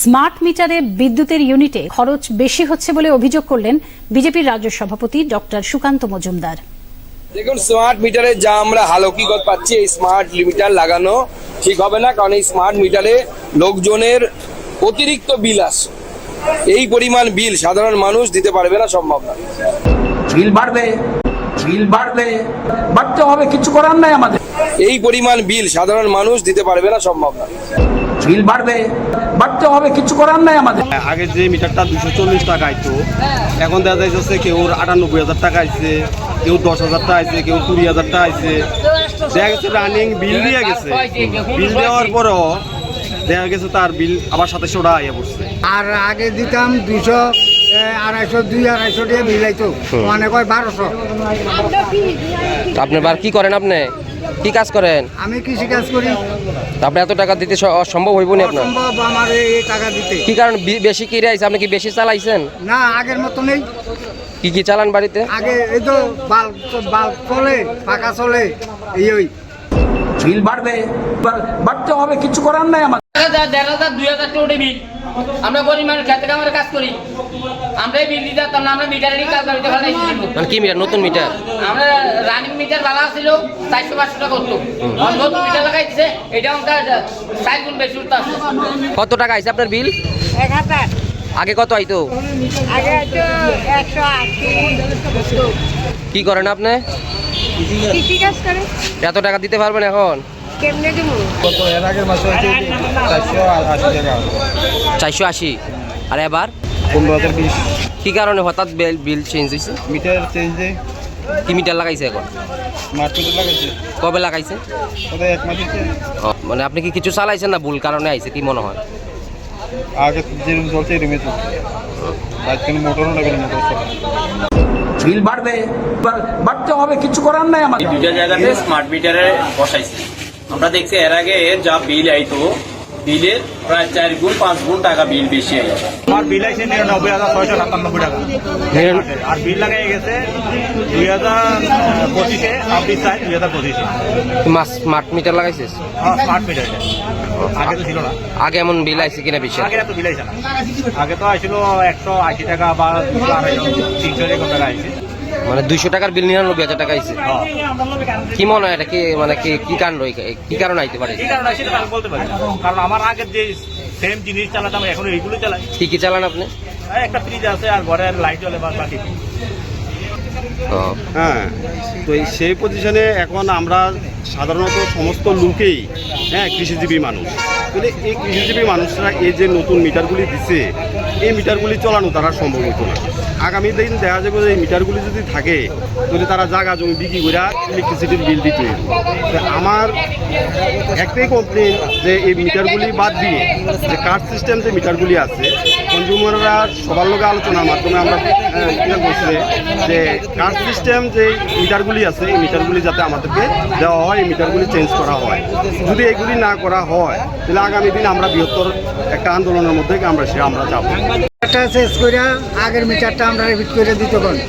Smart মিটারে বিদ্যুতের ইউনিটে খরচ বেশি হচ্ছে বলে অভিযোগ করলেন বিজেপির রাজ্য সভাপতি ডক্টর সুকান্ত মজুমদার। দেখুন স্মার্ট মিটারে যা আমরা হালকিগত পাচ্ছি এই স্মার্ট মিটার লাগানো ঠিক হবে না কারণ এই স্মার্ট মিটারে লোকজনের অতিরিক্ত বিল আসে। এই পরিমাণ বিল সাধারণ মানুষ দিতে পারবে না সম্ভব না। বিল বাড়বে বিল বাড়বে বাড়তে হবে কিছু করার নাই আমাদের। এই পরিমাণ বিল সাধারণ মানুষ দিতে পারবে না সম্ভব না। বিল বাড়বে। বাড়তে হবে কিছু করার নাই আমাদের। আগে যে মিটারটা দুশো চল্লিশ টাকা আইতো এখন দেখা যাইতেছে কেউ আটানব্বই হাজার টাকা আইছে কেউ দশ হাজার টাকা আইছে কেউ কুড়ি হাজার টাকা আইছে। দেখা গেছে রানিং বিল দিয়ে গেছে। বিল দেওয়ার পরেও দেখা গেছে তার বিল আবার সাতাশশো টাকা আইয়া পড়ছে। আর আগে দিতাম দুইশো আড়াইশো দুই আড়াইশো দিয়ে বিলাইতো মানে কয় বারোশো। আপনি বার কি করেন আপনি? কি কাজ করেন? আমি কৃষি কাজ করি। আপনি এত টাকা দিতে অসম্ভব হইব না আপনার? অসম্ভব আমার এই টাকা দিতে। কি কারণ বেশি কি রাইছে আপনি কি বেশি চালাইছেন? না আগের মতো নেই। কি কি চালান বাড়িতে? আগে এই তো বাল বাল চলে পাকা চলে এই ওই। বিল বাড়বে। বা- বাড়তে হবে কিছু করার নাই আমাদের। দেড় হাজার দুই হাজার টাকা বিল। আমরা গরিব মানুষ খেতে কামারে কাজ করি। আমরা এই বিল দিতে পারতাম না আমরা মিটারেরই কাজ করতে ভালো কি মিটার নতুন মিটার আমরা রানিং মিটার ভালো ছিল চারশো পাঁচশো টাকা করতো নতুন মিটার লাগাই দিছে এটা আমাদের চার গুণ বেশি উঠতে কত টাকা আপনার বিল? এক হাজার। আগে কত আইতো? আগে একশো আশি। কি করেন আপনি? এত টাকা দিতে পারবেন এখন? কেমনে দেবো? চারশো আশি আর এবার? কি কারণে হঠাৎ বিল বিল চেঞ্জ হয়েছে? মিটার চেঞ্জ কি মিটার লাগাইছে এখন? লাগাইছে। কবে লাগাইছে? মানে আপনি কি কিছু চালাইছেন না? ভুল কারণে আইছে কি মনে হয়? আগে যেরকম চলছে আজকে মোটরও লাগে মোটর বিল বাড়বে। বাড়তে হবে কিছু করার নাই আমাদের। দুইটা জায়গাতে স্মার্ট মিটারে বসাইছি। আমরা দেখছি এর আগে যা বিল আইতো বিলের প্রায় চার গুণ পাঁচ গুণ টাকা বিল বেশি আইতো আমার বিল আইছে নিরানব্বই হাজার ছয়শো সাতানব্বই টাকা। আর বিল লাগাই গেছে দুই হাজার পঁচিশে ছাব্বিশ চাই দুই হাজার পঁচিশে। মাস স্মার্ট মিটার লাগাইছিস? স্মার্ট মিটার আগে তো ছিল না। আগে এমন বিল আইছে কিনা বেশি আগে এত বিল আইছে না। আগে তো আইছিল একশো আশি টাকা বা তিনশো এরকম টাকা আইছে। মানে দুইশো টাকার বিল নিরানব্বই হাজার টাকা আইছে? কি মনে হয় এটা কি মানে কি কি কারণ কি কারণ আইতে পারে কি কারণ আইছে আমি বলতে পারি কারণ আমার আগের যে সেম জিনিস চালাতাম এখন এইগুলো চালাই। কি কি চালান আপনি? একটা ফ্রিজ আছে আর ঘরের লাইট জ্বলে বাকি। হ্যাঁ তো সেই পজিশনে এখন আমরা সাধারণত সমস্ত লোকেই হ্যাঁ কৃষিজীবী মানুষ। তাহলে এই কৃষিজীবী মানুষরা এই যে নতুন মিটারগুলি দিছে, এই মিটারগুলি চলানো তারা সম্ভব হতো না। আগামী দিন দেখা যাবে যে এই মিটারগুলি যদি থাকে, তাহলে তারা জায়গা জমি বিক্রি করে ইলেকট্রিসিটির বিল দিতে। আমার একটাই কমপ্লেন যে এই মিটারগুলি বাদ দিয়ে যে কার্ড সিস্টেম যে মিটারগুলি আছে কনজিউমাররা সবার লগে আলোচনার মাধ্যমে আমরা ক্লিয়ার যে কার্ড সিস্টেম যে মিটারগুলি আছে, এই মিটারগুলি যাতে আমাদেরকে দেওয়া হয়, এই মিটারগুলি চেঞ্জ করা হয়। যদি এগুলি না করা হয়, তাহলে আগামী দিন আমরা বৃহত্তর একটা আন্দোলনের মধ্যে আমরা সে আমরা যাব। শেষ করে আগের মিটারটা আমরা রিপিট করে দিতে পারি